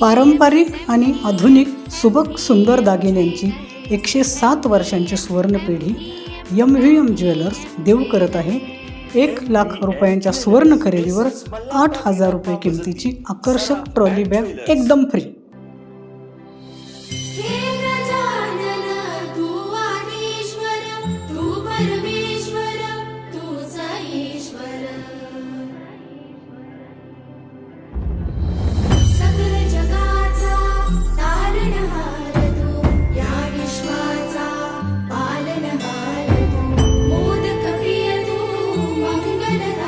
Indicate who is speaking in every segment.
Speaker 1: पारंपरिक आणि आधुनिक सुबक सुंदर दागिन्यांची एकशे सात वर्षांची सुवर्णपिढी यम व्ही एम ज्वेलर्स देऊ करत आहे. एक लाख रुपयांच्या सुवर्ण खरेदीवर आठ हजार रुपये किमतीची आकर्षक ट्रॉली बॅग एकदम फ्री
Speaker 2: तू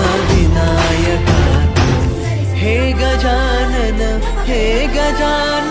Speaker 3: गजानन हे गजानन